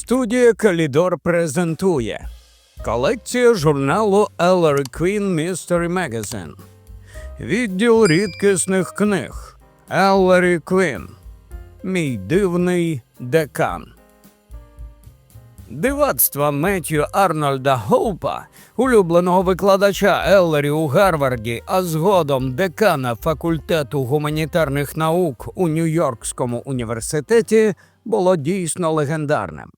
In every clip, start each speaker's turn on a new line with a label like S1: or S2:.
S1: Студія Калідор презентує колекція журналу Ellery Queen Mystery Magazine. Відділ рідкісних книг Ellery Queen. Мій дивний декан. Дивацтва Меттью Арнольда Хоупа, улюбленого викладача Еллері у Гарварді, а згодом декана факультету гуманітарних наук у Нью-Йоркському університеті, було дійсно легендарним.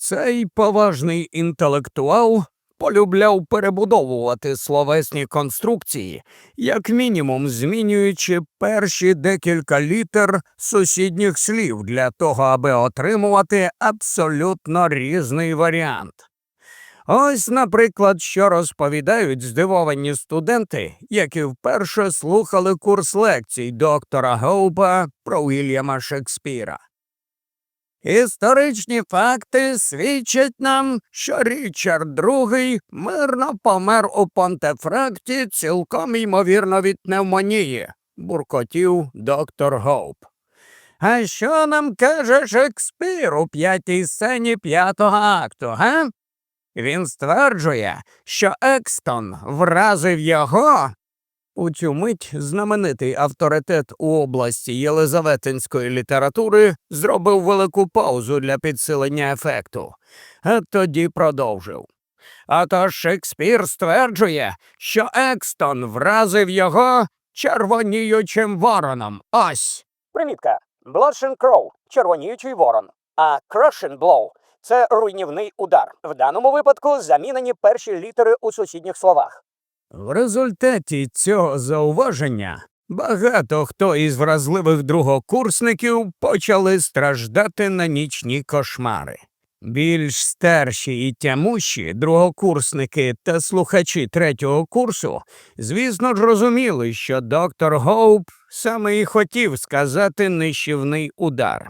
S1: Цей поважний інтелектуал полюбляв перебудовувати словесні конструкції, як мінімум змінюючи перші декілька літер сусідніх слів для того, аби отримувати абсолютно різний варіант. Ось, наприклад, що розповідають здивовані студенти, які вперше слухали курс лекцій доктора Гоупа про Вільяма Шекспіра. Історичні факти свідчать нам, що Річард II мирно помер у Понтефракті цілком ймовірно від пневмонії, буркотів доктор Гоуп. А що нам каже Шекспір у п'ятій сцені п'ятого акту, га? Він стверджує, що Екстон вразив його. У цю мить знаменитий авторитет у області єлизаветинської літератури зробив велику паузу для підсилення ефекту, а тоді продовжив. А то Шекспір стверджує, що Екстон вразив його червоніючим вороном. Ось.
S2: Примітка. Bloodshot Crow – червоніючий ворон, а Crushing Blow – це руйнівний удар. В даному випадку замінені перші літери у сусідніх словах.
S1: В результаті цього зауваження багато хто із вразливих другокурсників почали страждати на нічні кошмари. Більш старші і тямущі другокурсники та слухачі третього курсу, звісно ж, розуміли, що доктор Гоуп саме і хотів сказати нищівний удар.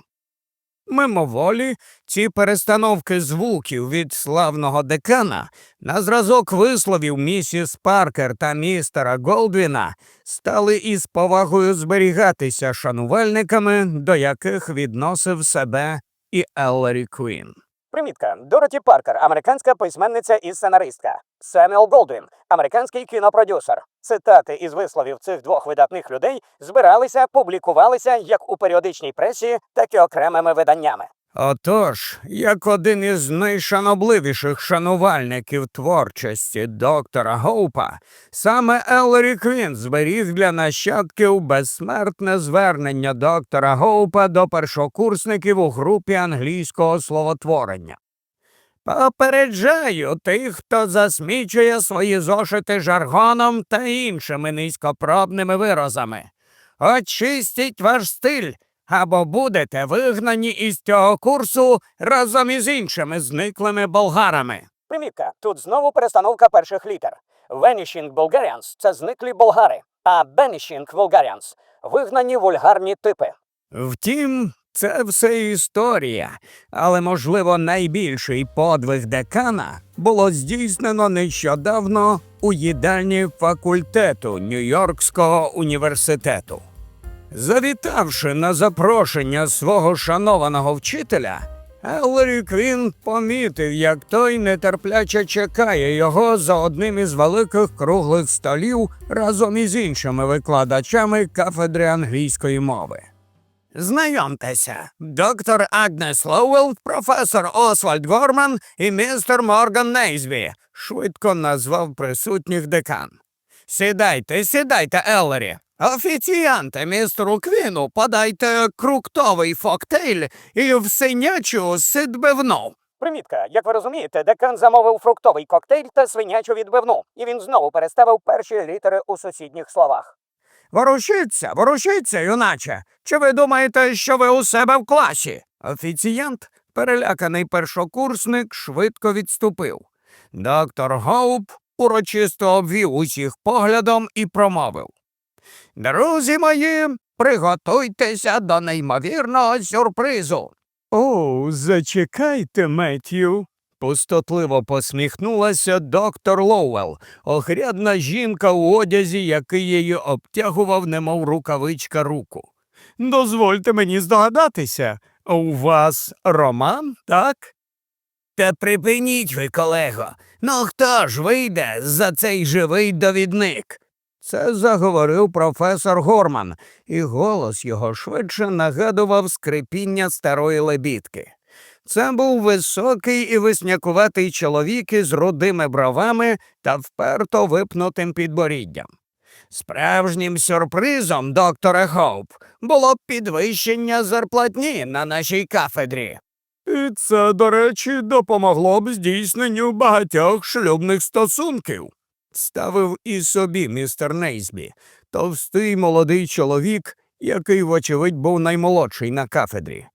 S1: Мимоволі, ці перестановки звуків від славного декана на зразок висловів місіс Паркер та містера Голдвіна стали із повагою зберігатися шанувальниками, до яких відносив себе і Еллері Квін.
S2: Примітка. Дороті Паркер, американська письменниця і сценаристка. Семюел Голдвін, американський кінопродюсер. Цитати із висловів цих двох видатних людей збиралися, публікувалися як у періодичній пресі, так і окремими виданнями.
S1: Отож, як один із найшанобливіших шанувальників творчості доктора Гоупа, саме Еллері Квін зберіг для нащадків безсмертне звернення доктора Гоупа до першокурсників у групі англійського словотворення. Попереджаю тих, хто засмічує свої зошити жаргоном та іншими низькопробними виразами. Очистіть ваш стиль, або будете вигнані із цього курсу разом із іншими зниклими болгарами.
S2: Примітка. Тут знову перестановка перших літер. Vanishing Bulgarians – це зниклі болгари, а Banishing Vulgarians – вигнані вульгарні типи.
S1: Втім, це все історія, але, можливо, найбільший подвиг декана було здійснено нещодавно у їдальні факультету Нью-Йоркського університету. Завітавши на запрошення свого шанованого вчителя, Еллері Квін помітив, як той нетерпляче чекає його за одним із великих круглих столів разом із іншими викладачами кафедри англійської мови. Знайомтеся, доктор Агнес Лоуелл, професор Освальд Горман і містер Морган Нейзві, швидко назвав присутніх декан. Сідайте, сідайте, Еллері. Офіціанте, містеру Квіну, подайте круктовий фоктейль і всинячу сидбивну.
S2: Примітка. Як ви розумієте, декан замовив фруктовий коктейль та свинячу відбивну, і він знову переставив перші літери у сусідніх словах.
S1: Ворушіться, ворушіться, юначе. Чи ви думаєте, що ви у себе в класі? Офіціянт, переляканий першокурсник, швидко відступив. Доктор Гоуп урочисто обвів усіх поглядом і промовив. Друзі мої, приготуйтеся до неймовірного сюрпризу. О, зачекайте, Меттю. Пустотливо посміхнулася доктор Лоуелл, огрядна жінка у одязі, який її обтягував, немов рукавичка руку. Дозвольте мені здогадатися, у вас роман, так? Та припиніть ви, колего. Ну хто ж вийде за цей живий довідник? Це заговорив професор Горман, і голос його швидше нагадував скрипіння старої лебідки. Це був високий і виснякуватий чоловік із рудими бровами та вперто випнутим підборіддям. Справжнім сюрпризом, докторе Хоуп, було б підвищення зарплатні на нашій кафедрі. І це, до речі, допомогло б здійсненню багатьох шлюбних стосунків. Ставив і собі містер Нейсбі, товстий молодий чоловік, який, вочевидь, був наймолодший на кафедрі.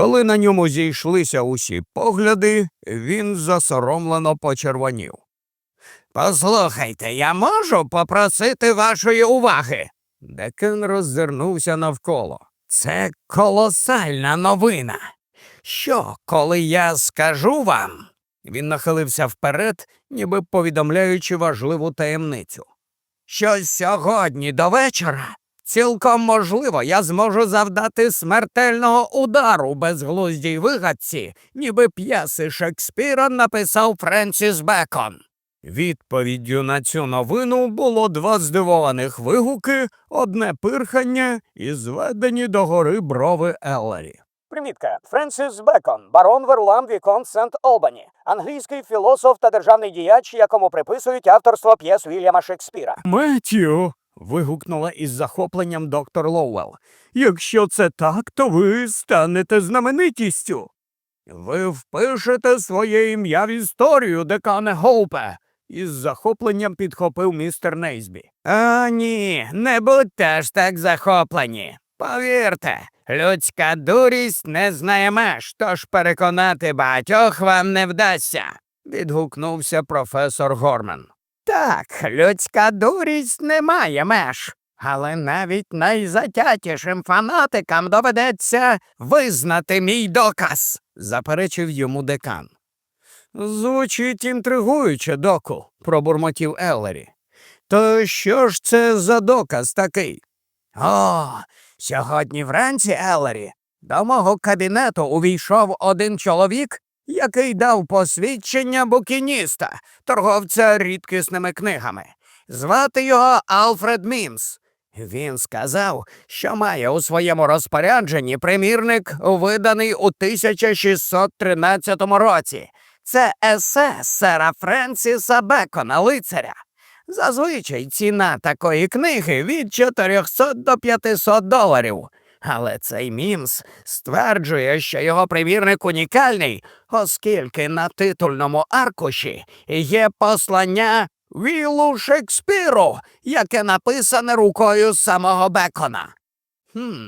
S1: Коли на ньому зійшлися усі погляди, він засоромлено почервонів. Послухайте, я можу попросити вашої уваги. Декен роззирнувся навколо. Це колосальна новина. Що, коли я скажу вам? Він нахилився вперед, ніби повідомляючи важливу таємницю. Що сьогодні до вечора цілком можливо я зможу завдати смертельного удару безглуздій вигадці, ніби п'єси Шекспіра написав Френсіс Бекон. Відповіддю на цю новину було два здивованих вигуки, одне пирхання і зведені догори брови Еллері.
S2: Примітка. Френсіс Бекон, барон Верлам Вікон Сент Олбані, англійський філософ та державний діяч, якому приписують авторство п'єс Вільяма Шекспіра.
S1: Меттю. Вигукнула із захопленням доктор Лоуелл. Якщо це так, то ви станете знаменитістю. Ви впишете своє ім'я в історію, декане Гоупе, із захопленням підхопив містер Нейсбі. А ні, не будьте ж так захоплені. Повірте, людська дурість не знає меж, тож переконати багатьох вам не вдасться, відгукнувся професор Горман. Так, людська дурість не має меж, але навіть найзатятішим фанатикам доведеться визнати мій доказ, заперечив йому декан. Звучить інтригуюче, доку, пробурмотів Еллері. То що ж це за доказ такий? О, сьогодні вранці, Еллері, до мого кабінету увійшов один чоловік, який дав посвідчення букініста, торговця рідкісними книгами. Звати його Алфред Мімс. Він сказав, що має у своєму розпорядженні примірник, виданий у 1613 році. Це есе сера Френсіса Бекона, лицаря. Зазвичай ціна такої книги від 400 до 500 доларів. Але цей Мімс стверджує, що його примірник унікальний, оскільки на титульному аркуші є послання Вілу Шекспіру, яке написане рукою самого Бекона. Хм,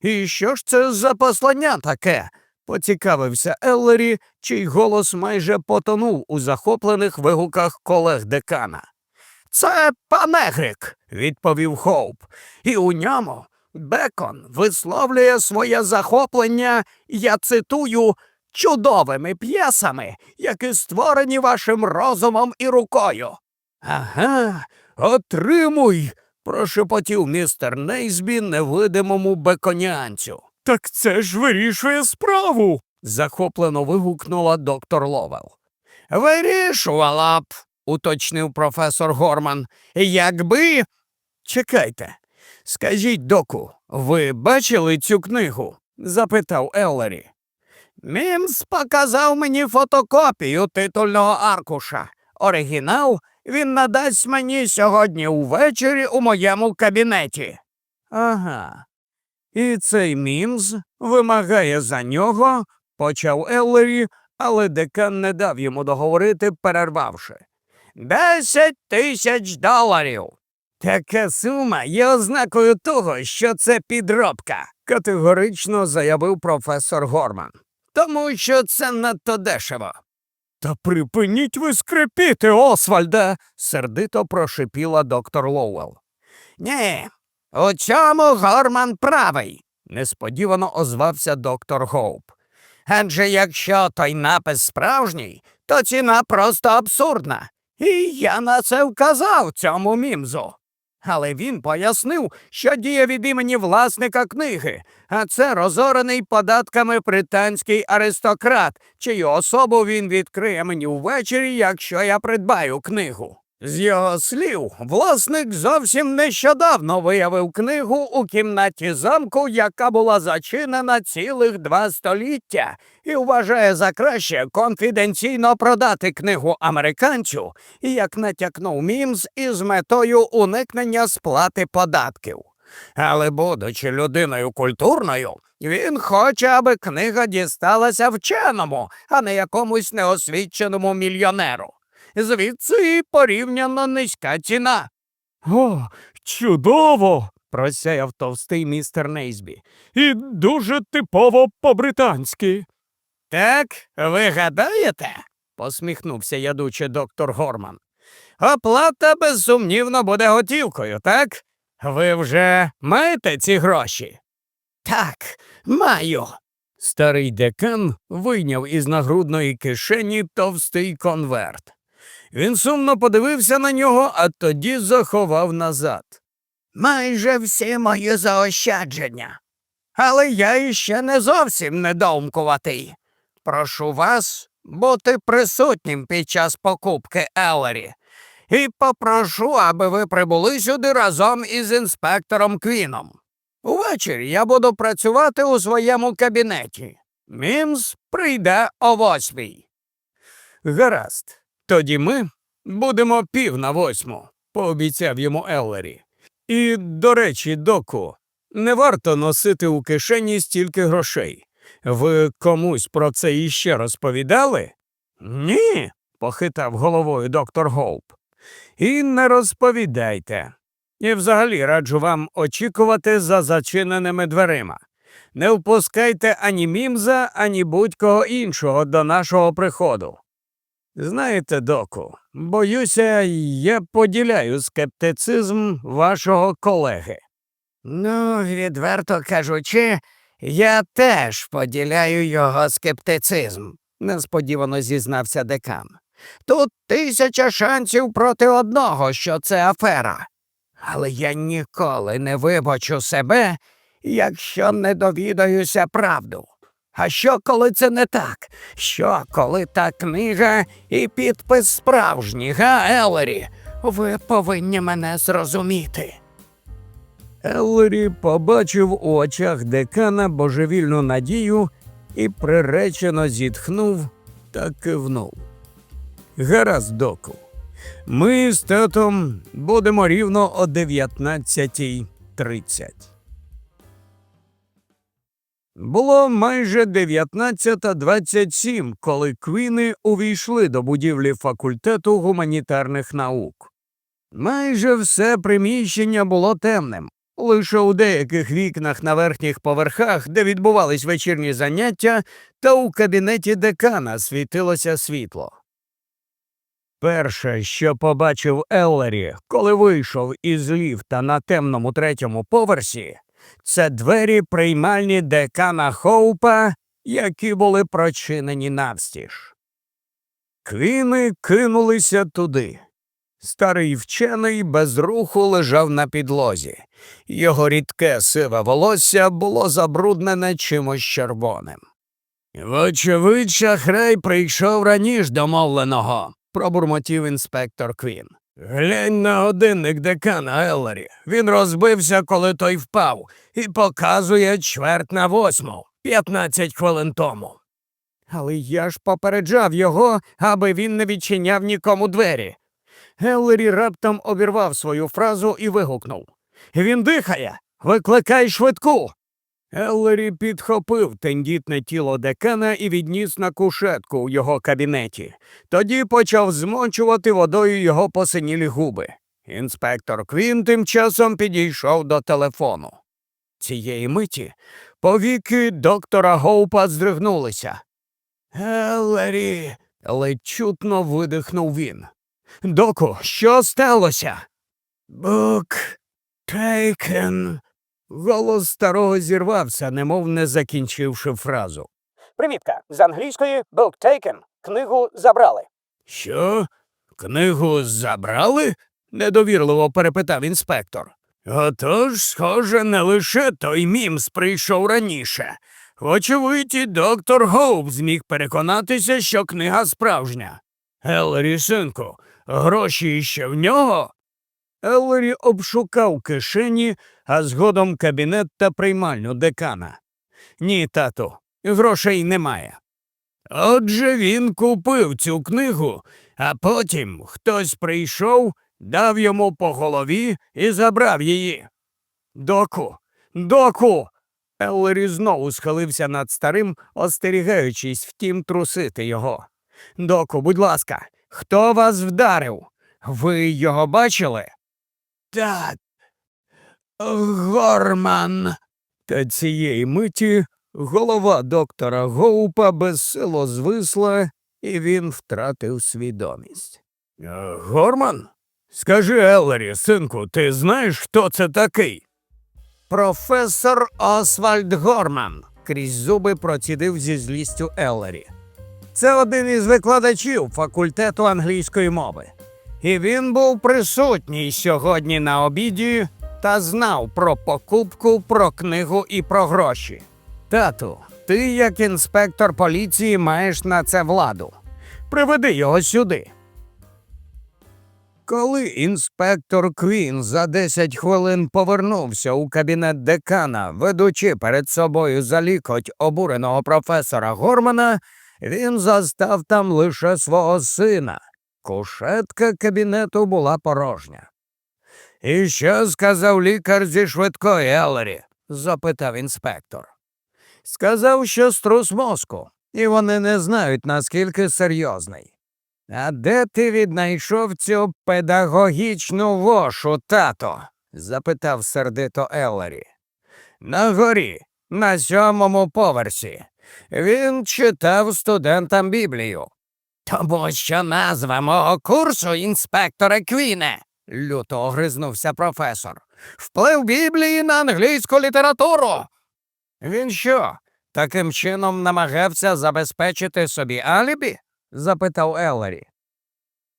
S1: і що ж це за послання таке? поцікавився Еллері, чий голос майже потонув у захоплених вигуках колег декана. Це панегрик, відповів Хоуп, і у ньому Бекон висловлює своє захоплення, я цитую, чудовими п'єсами, які створені вашим розумом і рукою. Ага, отримуй. прошепотів містер Нейсбі невидимому беконянцю. Так це ж вирішує справу. захоплено вигукнула доктор Ловел. Вирішувала б, уточнив професор Горман. Якби. Чекайте. Скажіть, доку, ви бачили цю книгу? запитав Еллері. Мімс показав мені фотокопію титульного аркуша. Оригінал він надасть мені сьогодні увечері у моєму кабінеті. Ага. І цей Мімс вимагає за нього, почав Еллері, але декан не дав йому договорити, перервавши. Десять тисяч доларів. Така сума є ознакою того, що це підробка, категорично заявив професор Горман. Тому що це надто дешево. Та припиніть ви скрипіти, Освальде, сердито прошипіла доктор Лоуелл. Ні, у цьому Горман правий, несподівано озвався доктор Гоуп. Адже якщо той напис справжній, то ціна просто абсурдна. І я на це вказав цьому мімзу. Але він пояснив, що діє від імені власника книги, а це розорений податками британський аристократ, чию особу він відкриє мені ввечері, якщо я придбаю книгу. З його слів, власник зовсім нещодавно виявив книгу у кімнаті замку, яка була зачинена цілих два століття, і вважає за краще конфіденційно продати книгу американцю, як натякнув Мімс, із метою уникнення сплати податків. Але, будучи людиною культурною, він хоче, аби книга дісталася вченому, а не якомусь неосвіченому мільйонеру. Звідси і порівняно низька ціна. О, чудово! просяяв товстий містер Нейзбі. І дуже типово по-британськи. Так, ви гадаєте? посміхнувся ядучий доктор Горман. Оплата безсумнівно буде готівкою, так? Ви вже маєте ці гроші? Так, маю. Старий декан вийняв із нагрудної кишені товстий конверт. Він сумно подивився на нього, а тоді заховав назад. Майже всі мої заощадження. Але я іще не зовсім недоумкуватий. Прошу вас бути присутнім під час покупки Елері. І попрошу, аби ви прибули сюди разом із інспектором Квіном. Увечері я буду працювати у своєму кабінеті. Мімс прийде о восьмій. Гаразд. Тоді ми будемо пів на восьму, пообіцяв йому Еллері. І, до речі, доку, не варто носити у кишені стільки грошей. Ви комусь про це іще розповідали? Ні, похитав головою доктор Голб. І не розповідайте. І взагалі раджу вам очікувати за зачиненими дверима. Не впускайте ані мімза, ані будь-кого іншого до нашого приходу. Знаєте, доку, боюся, я поділяю скептицизм вашого колеги. Ну, відверто кажучи, я теж поділяю його скептицизм, несподівано зізнався декан. Тут тисяча шансів проти одного, що це афера. Але я ніколи не вибачу себе, якщо не довідаюся правду. А що, коли це не так? Що, коли та книга і підпис справжній, га, Елері? Ви повинні мене зрозуміти. Еллері побачив у очах декана божевільну надію і приречено зітхнув та кивнув. Гаразд, доку. Ми з татом будемо рівно о 19.30. Було майже 19.27, коли квіни увійшли до будівлі факультету гуманітарних наук. Майже все приміщення було темним. Лише у деяких вікнах на верхніх поверхах, де відбувались вечірні заняття, та у кабінеті декана світилося світло. Перше, що побачив Еллері, коли вийшов із ліфта на темному третьому поверсі, це двері приймальні декана Хоупа, які були прочинені навстіж. Квіни кинулися туди. Старий вчений без руху лежав на підлозі. Його рідке сиве волосся було забруднене чимось червоним. Вочевидь, шахрай прийшов раніш домовленого, пробурмотів інспектор Квін. Глянь на годинник декана Еллері. Він розбився, коли той впав, і показує чверть на восьму, п'ятнадцять хвилин тому. Але я ж попереджав його, аби він не відчиняв нікому двері. Еллері раптом обірвав свою фразу і вигукнув Він дихає. Викликай швидку. Еллері підхопив тендітне тіло декана і відніс на кушетку у його кабінеті. Тоді почав змочувати водою його посинілі губи. Інспектор Квін тим часом підійшов до телефону. Цієї миті повіки доктора Гоупа здригнулися. Еллері, ледь чутно видихнув він. Доку, що сталося? Бук taken. Голос старого зірвався, немов не закінчивши фразу.
S2: Примітка з англійської book taken. Книгу забрали.
S1: Що? Книгу забрали? недовірливо перепитав інспектор. Отож, схоже, не лише той мімс прийшов раніше. Вочевидь, і доктор Гоуп зміг переконатися, що книга справжня. Еллері, синку, гроші ще в нього? Еллері обшукав кишені, а згодом кабінет та приймальню декана. Ні, тату, грошей немає. Отже, він купив цю книгу, а потім хтось прийшов, дав йому по голові і забрав її. Доку, доку. Еллері знову схилився над старим, остерігаючись втім трусити його. Доку, будь ласка, хто вас вдарив? Ви його бачили? Так. Горман. Та цієї миті голова доктора Гоупа безсило звисла, і він втратив свідомість. «Е, Горман? Скажи, Еллері, синку, ти знаєш, хто це такий? Професор Освальд Горман, крізь зуби процідив зі злістю Еллері. Це один із викладачів факультету англійської мови. І він був присутній сьогодні на обіді та знав про покупку, про книгу і про гроші. Тату, ти, як інспектор поліції, маєш на це владу. Приведи його сюди. Коли інспектор Квін за 10 хвилин повернувся у кабінет декана, ведучи перед собою за лікоть обуреного професора Гормана, він застав там лише свого сина. Кушетка кабінету була порожня. І що сказав лікар зі швидкої Еллері? запитав інспектор. Сказав, що струс мозку, і вони не знають, наскільки серйозний. А де ти віднайшов цю педагогічну вошу, тато? запитав сердито Еллері. На горі, на сьомому поверсі. Він читав студентам Біблію. Тому що назва мого курсу, інспекторе Квіне, люто огризнувся професор. Вплив Біблії на англійську літературу. Він що, таким чином намагався забезпечити собі алібі? запитав Еллері.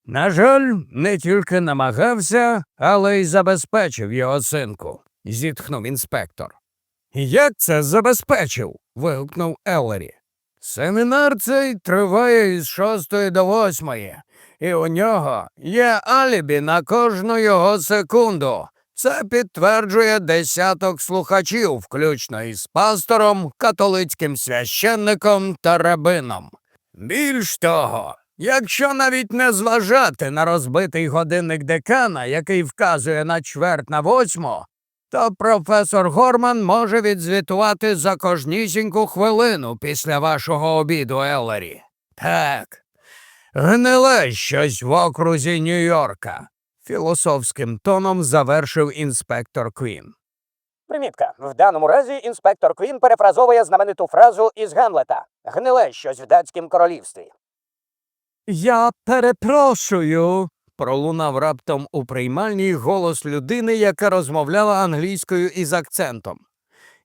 S1: На жаль, не тільки намагався, але й забезпечив його синку, зітхнув інспектор. Як це забезпечив? вигукнув Еллері. Семінар цей триває із шостої до восьмої, і у нього є алібі на кожну його секунду. Це підтверджує десяток слухачів, включно із пастором, католицьким священником та рабином. Більш того, якщо навіть не зважати на розбитий годинник декана, який вказує на чверть на восьму, то професор Горман може відзвітувати за кожнісіньку хвилину після вашого обіду, Еллері. Так, гниле щось в окрузі Нью-Йорка, філософським тоном завершив інспектор Квін.
S2: Примітка. В даному разі інспектор Квін перефразовує знамениту фразу із Гамлета Гниле щось в датськім королівстві.
S1: Я перепрошую. Пролунав раптом у приймальній голос людини, яка розмовляла англійською із акцентом.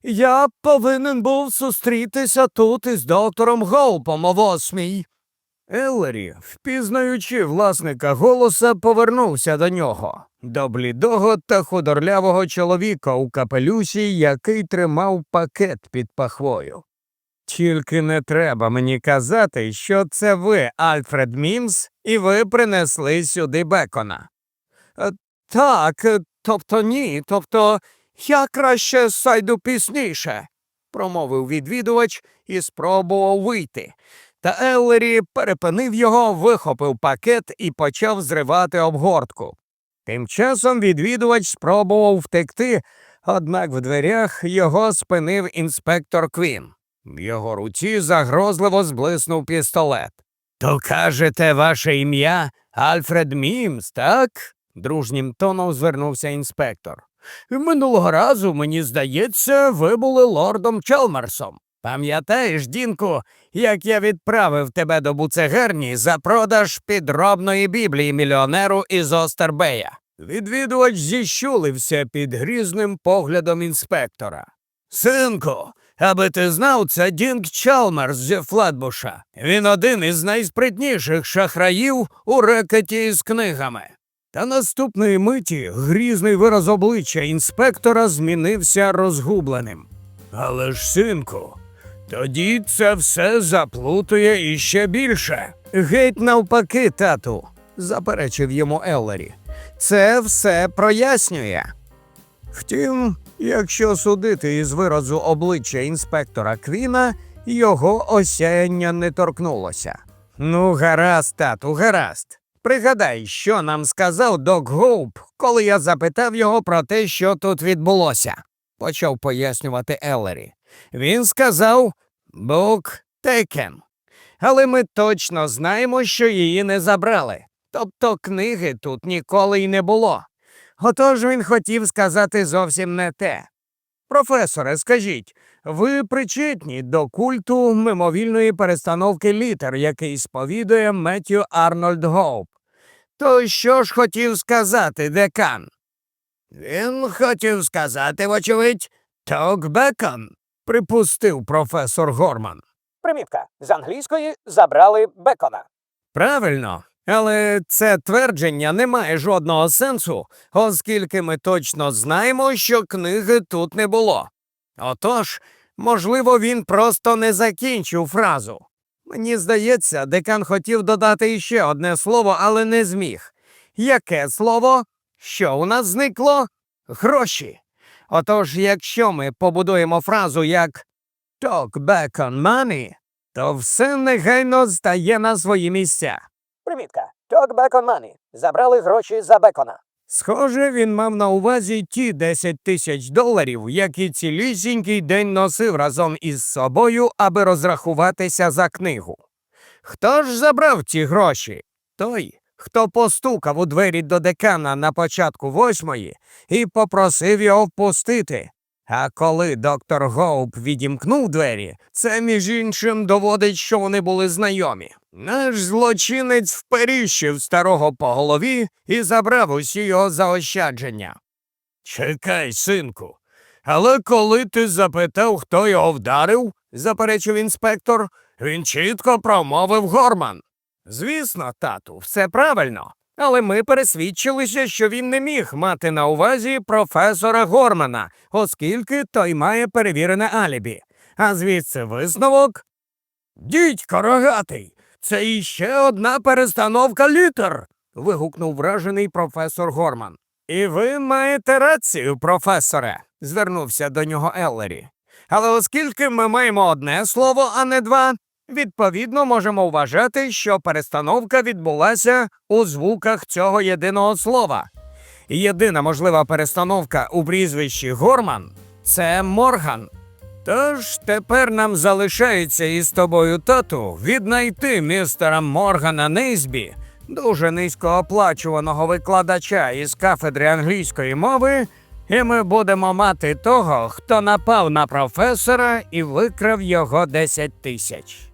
S1: Я повинен був зустрітися тут із доктором Гоупом о восьмій. Еллері, впізнаючи власника голоса, повернувся до нього, до блідого та худорлявого чоловіка у капелюсі, який тримав пакет під пахвою. Тільки не треба мені казати, що це ви, Альфред Мімс, і ви принесли сюди бекона. «Е, Так, е, тобто ні, тобто я краще сайду пізніше, промовив відвідувач і спробував вийти. Та Еллері перепинив його, вихопив пакет і почав зривати обгортку. Тим часом відвідувач спробував втекти, однак в дверях його спинив інспектор Квін. В його руці загрозливо зблиснув пістолет. То кажете, ваше ім'я Альфред Мімс, так? дружнім тоном звернувся інспектор. Минулого разу, мені здається, ви були лордом Челмерсом. Пам'ятаєш, Дінку, як я відправив тебе до буцегерні за продаж підробної біблії мільйонеру із Остербея? Відвідувач зіщулився під грізним поглядом інспектора. Синку, аби ти знав, це Дінк Чалмерс зі Флетбуша. Він один із найспритніших шахраїв у рекеті із книгами. Та наступної миті грізний вираз обличчя інспектора змінився розгубленим. Але ж, синку, тоді це все заплутує іще більше. Геть навпаки, тату, заперечив йому Еллері. Це все прояснює. Втім, якщо судити із виразу обличчя інспектора Квіна, його осяяння не торкнулося. Ну, гаразд, тату, гаразд. Пригадай, що нам сказав Док Гоуп, коли я запитав його про те, що тут відбулося, почав пояснювати Еллері. Він сказав Бук Текен. Але ми точно знаємо, що її не забрали. Тобто книги тут ніколи й не було. Отож він хотів сказати зовсім не те. Професоре, скажіть, ви причетні до культу мимовільної перестановки літер, який сповідує Меттю Арнольд Гоуп. То що ж хотів сказати декан? Він хотів сказати, вочевидь, Ток Бекон, припустив професор Горман.
S2: Примітка. З англійської забрали бекона.
S1: Правильно, але це твердження не має жодного сенсу, оскільки ми точно знаємо, що книги тут не було. Отож, можливо, він просто не закінчив фразу. Мені здається, декан хотів додати іще одне слово, але не зміг. Яке слово? Що у нас зникло? Гроші. Отож, якщо ми побудуємо фразу як «Talk back on money», то все негайно стає на свої місця.
S2: On money. Забрали гроші за бекона.
S1: Схоже, він мав на увазі ті 10 тисяч доларів, які цілісінький день носив разом із собою, аби розрахуватися за книгу. Хто ж забрав ці гроші? Той, хто постукав у двері до декана на початку восьмої і попросив його впустити. А коли доктор Гоуп відімкнув двері, це між іншим доводить, що вони були знайомі. Наш злочинець вперіщив старого по голові і забрав усі його заощадження. Чекай, синку. Але коли ти запитав, хто його вдарив, заперечив інспектор, він чітко промовив Горман. Звісно, тату, все правильно. Але ми пересвідчилися, що він не міг мати на увазі професора Гормана, оскільки той має перевірене алібі. А звідси висновок. Дідько рогатий, це іще одна перестановка літер. вигукнув вражений професор Горман. І ви маєте рацію, професоре, звернувся до нього Еллері. Але оскільки ми маємо одне слово, а не два, відповідно можемо вважати, що перестановка відбулася у звуках цього єдиного слова. Єдина можлива перестановка у прізвищі Горман це Морган. Тож тепер нам залишається із тобою, тату, віднайти містера Моргана Нейсбі, дуже низькооплачуваного викладача із кафедри англійської мови, і ми будемо мати того, хто напав на професора і викрав його 10 тисяч.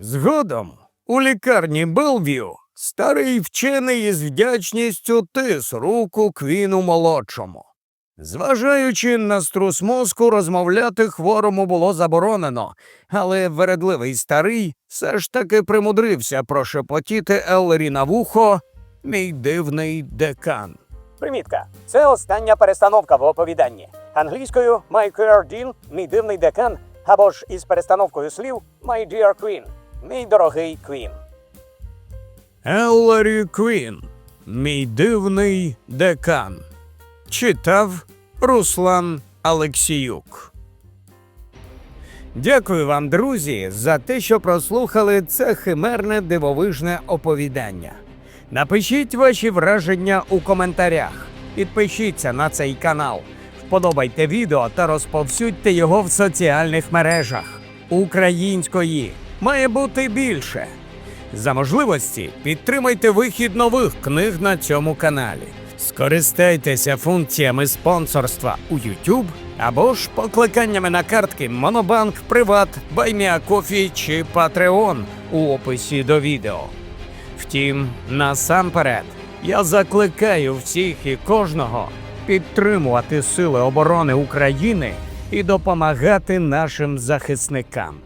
S1: Згодом у лікарні Белв'ю старий вчений із вдячністю тис руку Квіну молодшому. Зважаючи на струс мозку, розмовляти хворому було заборонено, але вередливий старий все ж таки примудрився прошепотіти Еллері на вухо мій дивний декан.
S2: Примітка. Це остання перестановка в оповіданні. Англійською My Queer Dean – мій дивний декан, або ж із перестановкою слів My Dear Queen – мій дорогий Квін.
S1: Еллері Квін, мій дивний декан. Читав Руслан Алексіюк. Дякую вам, друзі, за те, що прослухали це химерне дивовижне оповідання. Напишіть ваші враження у коментарях. Підпишіться на цей канал, вподобайте відео та розповсюдьте його в соціальних мережах. Української має бути більше. За можливості підтримайте вихід нових книг на цьому каналі. Скористайтеся функціями спонсорства у YouTube або ж покликаннями на картки Монобанк, Приват, Байміакофі чи Patreon у описі до відео. Втім, насамперед, я закликаю всіх і кожного підтримувати Сили оборони України і допомагати нашим захисникам.